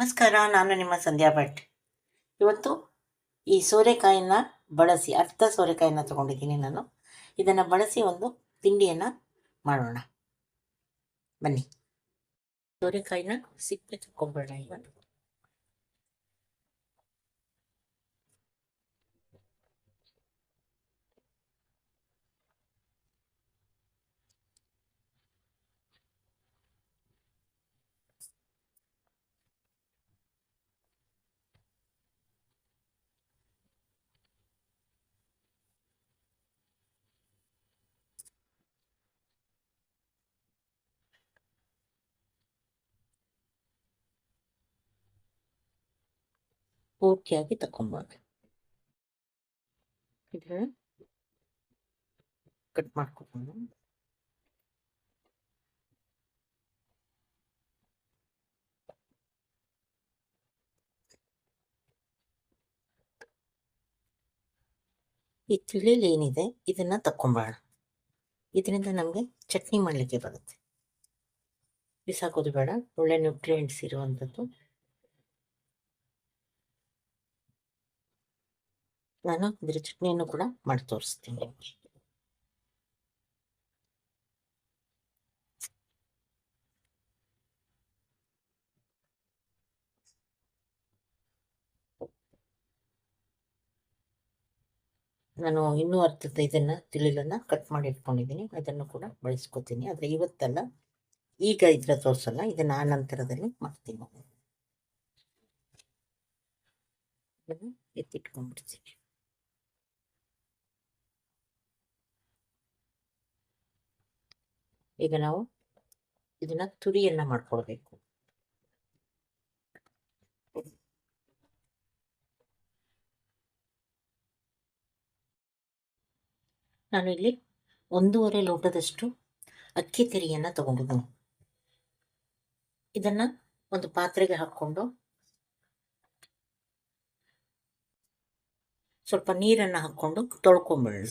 ನಮಸ್ಕಾರ, ನಾನು ನಿಮ್ಮ ಸಂಧ್ಯಾ ಭಟ್. ಇವತ್ತು ಈ ಸೋರೆಕಾಯಿನ ಬಳಸಿ, ಅರ್ಧ ಸೋರೆಕಾಯಿನ ತಗೊಂಡಿದ್ದೀನಿ ನಾನು. ಇದನ್ನು ಬಳಸಿ ಒಂದು ತಿಂಡಿಯನ್ನು ಮಾಡೋಣ. ಬನ್ನಿ. ಸೋರೆಕಾಯಿನ ಸಿಪ್ಪೆ ತಗೊಂಡ್ಬಿಡೋಣ ಈಗ. ಪೂರ್ತಿಯಾಗಿ ತಗೊಂಬೋದು ಇದನ್ನ ಕಟ್ ಮಾಡ್ಕೊಂಡು ಈ ತಿಳಿಲಿ ಏನಿದೆ ಇದನ್ನ ತಕೊಂಬೇಡ ಇದರಿಂದ ನಮಗೆ ಚಟ್ನಿ ಮಾಡಲಿಕ್ಕೆ ಬರುತ್ತೆ ಬಿಸಾಕೋದು ಬೇಡ ಒಳ್ಳೆ ನ್ಯೂಟ್ರಿಯೆಂಟ್ಸ್ ಇರುವಂಥದ್ದು ನಾನು ಇದರ ಚಟ್ನಿಯನ್ನು ಕೂಡ ಮಾಡಿ ತೋರಿಸ್ತೀನಿ. ನಾನು ಇನ್ನೂ ಅರ್ಥದ ಇದನ್ನ ತಿಳಿಲನ್ನ ಕಟ್ ಮಾಡಿ ಇಟ್ಕೊಂಡಿದ್ದೀನಿ ಅದನ್ನು ಕೂಡ ಬಳಸ್ಕೊತೀನಿ. ಆದರೆ ಇವತ್ತಲ್ಲ, ಈಗ ಇದ್ರ ತೋರಿಸಲ್ಲ ಇದನ್ನ ಆ ನಂತರದಲ್ಲಿ ಮಾಡ್ತೀನಿ. ಎತ್ತಿಟ್ಕೊಂಡ್ಬಿಡ್ತೀನಿ. ಈಗ ನಾವು ಇದನ್ನ ತುರಿಯನ್ನ ಮಾಡ್ಕೊಳ್ಬೇಕು. ನಾನು ಇಲ್ಲಿ ಒಂದೂವರೆ ಲೋಟದಷ್ಟು ಅಕ್ಕಿ ತಿರಿಯನ್ನ ತಗೊಂಡಿದ್ದೀನಿ ಇದನ್ನ ಒಂದು ಪಾತ್ರೆಗೆ ಹಾಕ್ಕೊಂಡು ಸ್ವಲ್ಪ ನೀರನ್ನ ಹಾಕ್ಕೊಂಡು ತೊಳ್ಕೊಂಬಿಡೋಣ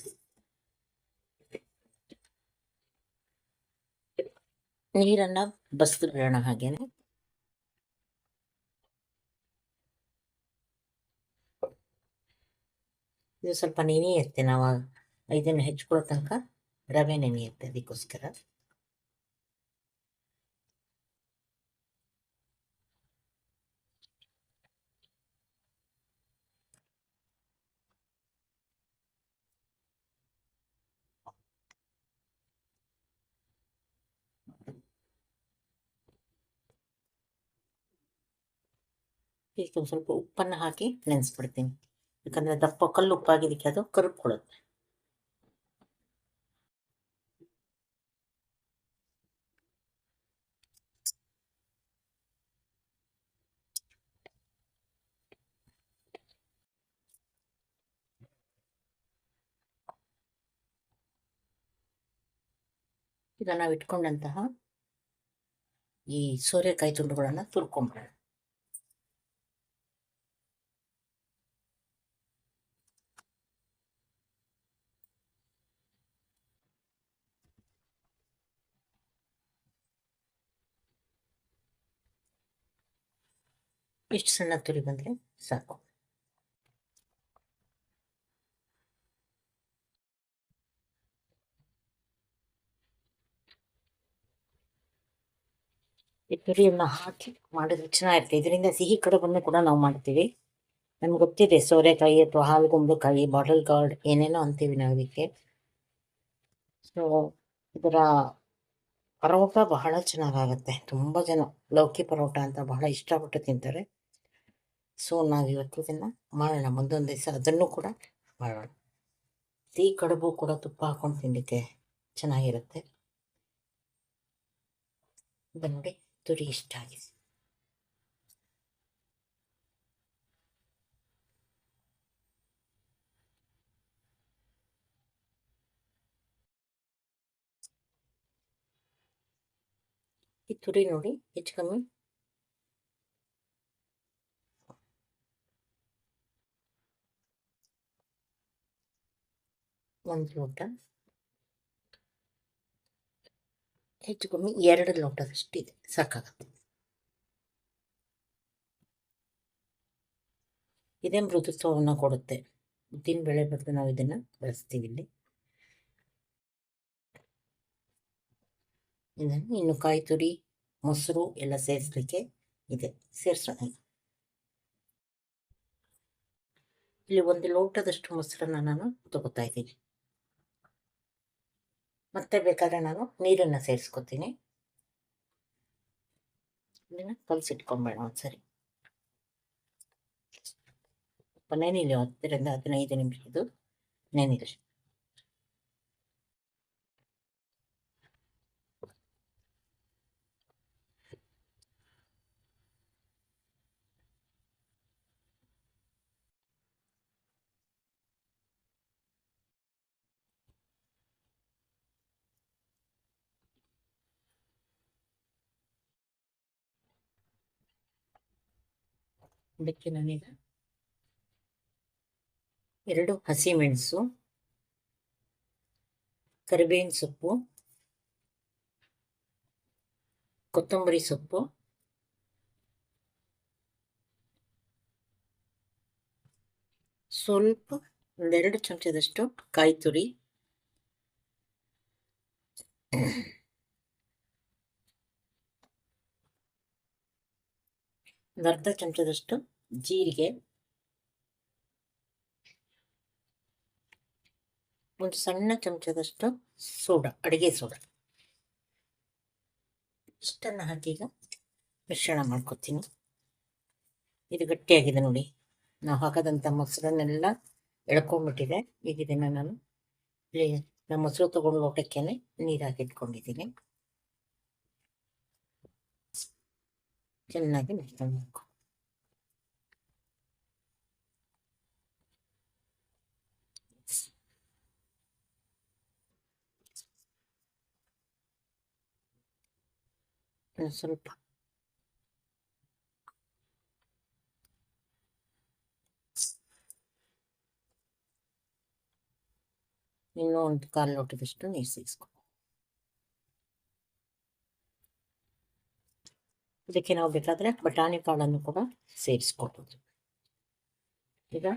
ನೀರನ್ನ ಬಸ್ದು ಬಿಡೋಣ ಹಾಗೇನೆ. ಇದು ಸ್ವಲ್ಪ ನೆನೆಯುತ್ತೆ ನಾವು ಇದನ್ನು ಹೆಚ್ಕೊಳ್ಳೋ ತನಕ ರವೆ ನೆನೆಯುತ್ತೆ ಅದಕ್ಕೋಸ್ಕರ. ಇದಕ್ಕೆ ಒಂದು ಸ್ವಲ್ಪ ಉಪ್ಪನ್ನು ಹಾಕಿ ನೆನೆಸ್ಬಿಡ್ತೀನಿ. ಯಾಕಂದರೆ ದಪ್ಪ ಕಲ್ಲು ಉಪ್ಪಾಗಿದ್ದಕ್ಕೆ ಅದು ಕರುಗ್ಕೊಳ್ಳುತ್ತೆ ಈಗ ನಾವು ಇಟ್ಕೊಂಡಂತಹ ಈ ಸೋರೆಕಾಯಿ ತುಂಡುಗಳನ್ನು ತುರ್ಕೊಂಬಿಡೋಣ ಇಷ್ಟು ಸಣ್ಣ ತುರಿ ಬಂದರೆ ಸಾಕು. ಈ ತುರಿಯನ್ನು ಹಾಕಿ ಮಾಡಿದ್ರೆ ಚೆನ್ನಾಗಿರುತ್ತೆ. ಇದರಿಂದ ಸಿಹಿ ಕಡುಬನ್ನು ಕೂಡ ನಾವು ಮಾಡ್ತೀವಿ. ನಮ್ಗೆ ಗೊತ್ತಿದೆ, ಸೋರೆಕಾಯಿ ಅಥವಾ ಹಾಲುಗುಂಬಳಕಾಯಿ ಬಾಟಲ್ ಗಾರ್ಡ್ ಏನೇನೋ ಅಂತೀವಿ ನಾವು ಇದಕ್ಕೆ. ಸೊ ಇದರ ಪರೋಟ ಬಹಳ ಚೆನ್ನಾಗಾಗುತ್ತೆ. ತುಂಬ ಜನ ಲೌಕಿ ಪರೋಟ ಅಂತ ಬಹಳ ಇಷ್ಟಪಟ್ಟು ತಿಂತಾರೆ. ಸೊ ನಾವು ಇವತ್ತು ಇದನ್ನು ಮಾಡೋಣ, ಮುಂದೊಂದು ದಿವಸ ಅದನ್ನು ಕೂಡ ಮಾಡೋಣ. ಸಿಹಿ ಕಡುಬು ಕೂಡ ತುಪ್ಪ ಹಾಕೊಂಡು ತಿನ್ನಲಿಕ್ಕೆ ಚೆನ್ನಾಗಿರುತ್ತೆ. ನೋಡಿ ತುರಿ ಇಷ್ಟ ಆಗಿದೆ. ಈ ತುರಿ ನೋಡಿ, ಹೆಚ್ಚು ಕಮ್ಮಿ ಒಂದು ಲೋಟ. ಹೆಚ್ಚು ಕಮ್ಮಿ ಎರಡು ಲೋಟದಷ್ಟು ಇದೆ ಸಾಕಾಗುತ್ತೆ. ಇದೇ ಮೃದುತ್ವವನ್ನು ಕೊಡುತ್ತೆ. ಉದ್ದಿನ ಬೆಳೆ ಬದಲು ನಾವು ಇದನ್ನು ಬಳಸ್ತೀವಿ ಇಲ್ಲಿ. ಇದನ್ನು ಇನ್ನು ಕಾಯಿ ತುರಿ, ಮೊಸರು ಎಲ್ಲ ಸೇರಿಸ್ಲಿಕ್ಕೆ ಇದೆ, ಸೇರಿಸೋಣ ಇಲ್ಲಿ ಒಂದು ಲೋಟದಷ್ಟು ಮೊಸರನ್ನ ನಾನು ತಗೋತಾ ಇದ್ದೀನಿ. ಮತ್ತೆ ಬೇಕಾದ್ರೆ ನಾನು ನೀರನ್ನು ಸೇರಿಸ್ಕೊತೀನಿ. ಇದನ್ನು ಕಲಸಿಟ್ಕೊಂಬೇಡ ಒಂದ್ಸರಿ. ಸ್ವಲ್ಪ ನೆನಿಲಿ ಹತ್ತರಿಂದ ಹದಿನೈದು ನಿಮಿಷ ಇದು ನೆನಿಲಿ ಇದಕ್ಕೆ ನಾನೀಗ ಎರಡು ಹಸಿಮೆಣಸು ಕರಿಬೇವಿನ ಸೊಪ್ಪು ಕೊತ್ತಂಬರಿ ಸೊಪ್ಪು ಸ್ವಲ್ಪ ಒಂದೆರಡು ಚಮಚದಷ್ಟು ಕಾಯಿ ತುರಿ ಒಂದು ಅರ್ಧ ಚಮಚದಷ್ಟು ಜೀರಿಗೆ, ಒಂದು ಸಣ್ಣ ಚಮಚದಷ್ಟು ಸೋಡಾ, ಅಡುಗೆ ಸೋಡಾ. ಇಷ್ಟನ್ನು ಹಾಕಿ ಈಗ ಮಿಶ್ರಣ ಮಾಡ್ಕೊತೀನಿ. ಇದು ಗಟ್ಟಿಯಾಗಿದೆ ನೋಡಿ. ನಾವು ಹಾಕದಂಥ ಮೊಸರನ್ನೆಲ್ಲ ಎಳ್ಕೊಂಡ್ಬಿಟ್ಟಿದೆ. ಈಗ ಇದನ್ನು ನಾನು ನಮ್ಮ ಮೊಸರು ತೊಗೊಂಡು ಲೋಟಕ್ಕೇನೆ ನೀರು ಹಾಕಿಟ್ಕೊಂಡಿದ್ದೀನಿ ಚೆನ್ನಾಗಿ ಮಿಶ್ರಣ ಮಾಡ್ಕೊ ಇನ್ನು ಸ್ವಲ್ಪ ಇನ್ನೂ ಒಂದು ಕಾಲು ಲೋಟದಷ್ಟು ನೀರು ಸೇರಿಸ್ಕೊ ಇದಕ್ಕೆ ನಾವು ಬೇಕಾದರೆ ಬಟಾಣಿ ಕಾಳನ್ನು ಕೂಡ ಸೇರಿಸ್ಕೊಳ್ಬೋದು ಈಗ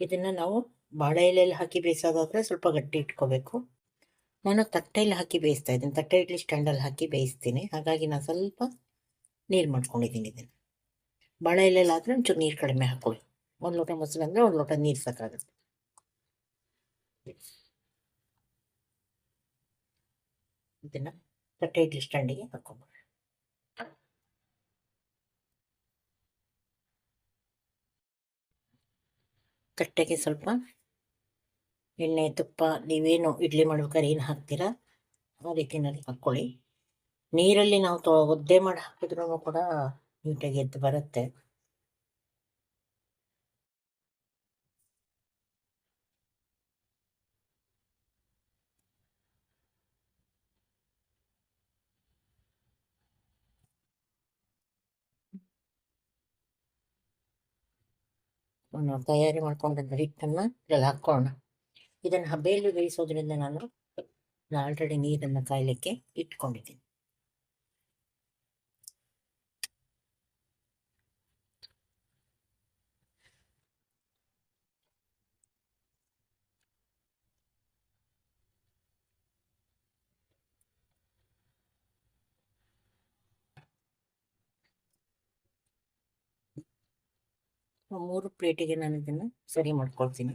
ಇದನ್ನು ನಾವು ಬಾಳೆ ಎಲೆಯಲ್ಲಿ ಹಾಕಿ ಬೇಯಿಸೋದಾದರೆ ಸ್ವಲ್ಪ ಗಟ್ಟಿ ಇಟ್ಕೋಬೇಕು. ನಾನು ತಟ್ಟೆಯಲ್ಲಿ ಹಾಕಿ ಬೇಯಿಸ್ತಾ ಇದ್ದೀನಿ. ತಟ್ಟೆ ಇಡ್ಲಿ ಸ್ಟ್ಯಾಂಡಲ್ಲಿ ಹಾಕಿ ಬೇಯಿಸ್ತೀನಿ. ಹಾಗಾಗಿ ನಾನು ಸ್ವಲ್ಪ ನೀರು ಮಾಡ್ಕೊಂಡಿದ್ದೀನಿ ಇದನ್ನು. ಬಾಳೆ ಎಲೆಯಲ್ಲಿ ಆದರೆ ಒಂಚೂರು ನೀರು ಕಡಿಮೆ ಹಾಕೊಳ್ಳಿ ಒಂದು ಲೋಟ ಮೊಸರು ಅಂದರೆ ಒಂದು ಲೋಟ ನೀರು ಸಾಕಾಗುತ್ತೆ. ಇದನ್ನು ತಟ್ಟೆ ಇಡ್ಲಿ ಸ್ಟ್ಯಾಂಡಿಗೆ ಹಾಕೊಂಬೋದು ತಟ್ಟೆಗೆ ಸ್ವಲ್ಪ ಎಣ್ಣೆ, ತುಪ್ಪ, ನೀವೇನು ಇಡ್ಲಿ ಮಾಡ್ಬೇಕಾದ್ರೆ ಏನು ಹಾಕ್ತೀರಾ? ಆ ರೀತಿಯಲ್ಲಿ ಹಾಕ್ಕೊಳ್ಳಿ. ನೀರಲ್ಲಿ ನಾವು ತೊ ಒದ್ದೆ ಮಾಡಿ ಹಾಕಿದ್ರೂ ಕೂಡ ನೀಟಾಗಿ ಎದ್ದು ಬರುತ್ತೆ. ನಾವು ತಯಾರಿ ಮಾಡ್ಕೊಂಡಂಥ ಹಿಟ್ಟನ್ನು ಇದರಲ್ಲಿ ಹಾಕ್ಕೊಳ್ಳೋಣ ಇದನ್ನು ಹಬೆಯಲ್ಲಿ ಬೇಯಿಸೋದ್ರಿಂದ ನಾನು ಆಲ್ರೆಡಿ ನೀರನ್ನು ಕಾಯಲಿಕ್ಕೆ ಇಟ್ಕೊಂಡಿದ್ದೀನಿ ಮೂರು ಪ್ಲೇಟಿಗೆ ನಾನು ಇದನ್ನು ಸರಿ ಮಾಡ್ಕೊಳ್ತೀನಿ.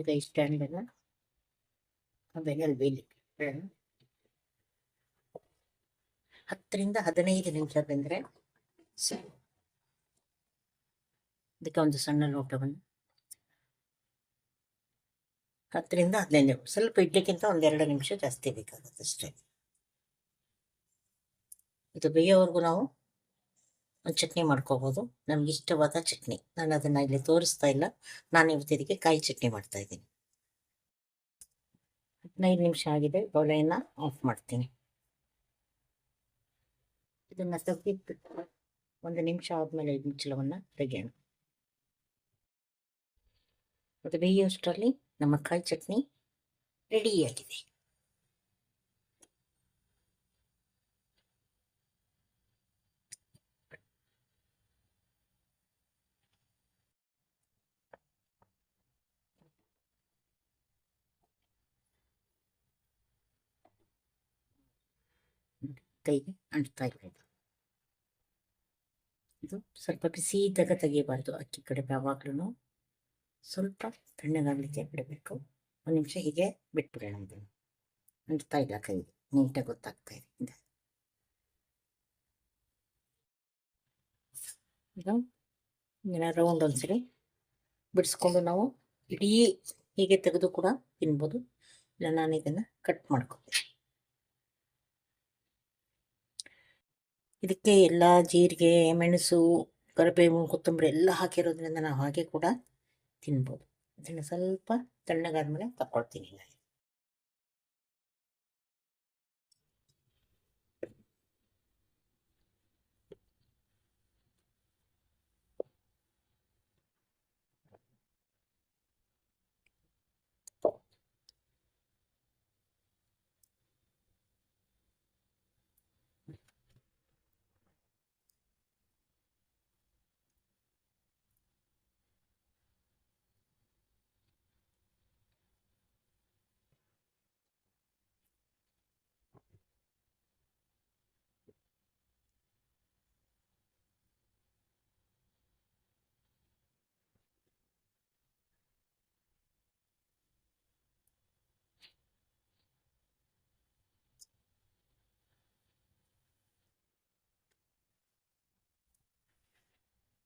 ಈಗ ಈ ಸ್ಟ್ಯಾಂಡನ್ನು ಹಬೆನಲ್ಲಿ ಬೇಯಲಿಕ್ಕೆ. ಹತ್ತರಿಂದ ಹದಿನೈದು ನಿಮಿಷ ಬೆಂದರೆ ಸರಿ ಅದಕ್ಕೆ ಒಂದು ಸಣ್ಣ ಲೋಟವನ್ನು ಹತ್ತರಿಂದ ಹದಿನೈದು ನಿಮಿಷ. ಸ್ವಲ್ಪ ಇಡ್ಲಿಕ್ಕಿಂತ ಒಂದೆರಡು ನಿಮಿಷ ಜಾಸ್ತಿ ಬೇಕಾಗುತ್ತೆ ಅಷ್ಟೇ. ಇದು ಬೇಯೋವರೆಗೂ ನಾವು ಚಟ್ನಿ ಮಾಡ್ಕೋಬೋದು. ನಮ್ಗೆ ಇಷ್ಟವಾದ ಚಟ್ನಿ. ನಾನು ಅದನ್ನು ಇಲ್ಲಿ ತೋರಿಸ್ತಾ ಇಲ್ಲ. ನಾನು ಇವತ್ತು ಇದಕ್ಕೆ ಕಾಯಿ ಚಟ್ನಿ ಮಾಡ್ತಾ ಇದ್ದೀನಿ. ಹದಿನೈದು ನಿಮಿಷ ಆಗಿದೆ. ಬೌಲೆಯನ್ನು ಆಫ್ ಮಾಡ್ತೀನಿ. ಇದನ್ನು ತೆಗೆದಿಟ್ಬಿಟ್ಟು ಒಂದು ನಿಮಿಷ ಆದಮೇಲೆ ಮುಚ್ಚಳವನ್ನು ತೆಗೆಯೋಣ. ಅದು ಬೇಯೋಷ್ಟರಲ್ಲಿ ನಮ್ಮ ಕಾಯಿ ಚಟ್ನಿ ರೆಡಿಯಾಗಿದೆ ಕೈಗೆ ಅಂಟ್ತಾ ಇಲ್ಲ ಇದು ಸ್ವಲ್ಪ ಬಿಸಿ ಇದ್ದಾಗ ತೆಗಿಬಾರ್ದು ಅಕ್ಕಿ ಕಡೆ ಯಾವಾಗ್ಲೂ ಸ್ವಲ್ಪ ತಣ್ಣಗಾಗಲಿಕ್ಕೆ ಬಿಡಬೇಕು ಒಂದು ನಿಮಿಷ ಹೀಗೆ ಬಿಟ್ಬಿಡೋಣ ಇದನ್ನು ಅಂಟ್ತಾ ಇಲ್ಲ ಕೈಗೆ. ನೀಟಾಗಿ ಗೊತ್ತಾಗ್ತಾ ಇದೆ. ಈಗ ರೌಂಡ್ ಒಂದ್ಸರಿ ಬಿಡಿಸ್ಕೊಂಡು ನಾವು ಇಡೀ ಹೀಗೆ ತೆಗೆದು ಕೂಡ ತಿನ್ಬೋದು. ಇಲ್ಲ ನಾನು ಇದನ್ನು ಕಟ್ ಮಾಡ್ಕೊತೀನಿ. ಇದಕ್ಕೆ ಎಲ್ಲ ಜೀರಿಗೆ, ಮೆಣಸು, ಕರಿಬೇವು, ಕೊತ್ತಂಬರಿ ಎಲ್ಲ ಹಾಕಿರೋದ್ರಿಂದ ನಾವು ಹಾಗೆ ಕೂಡ ತಿನ್ಬೋದು. ಅದನ್ನು ಸ್ವಲ್ಪ ತಣ್ಣಗಾದ್ಮೇಲೆ ತಗೊಳ್ತೀನಿ ನಾನು.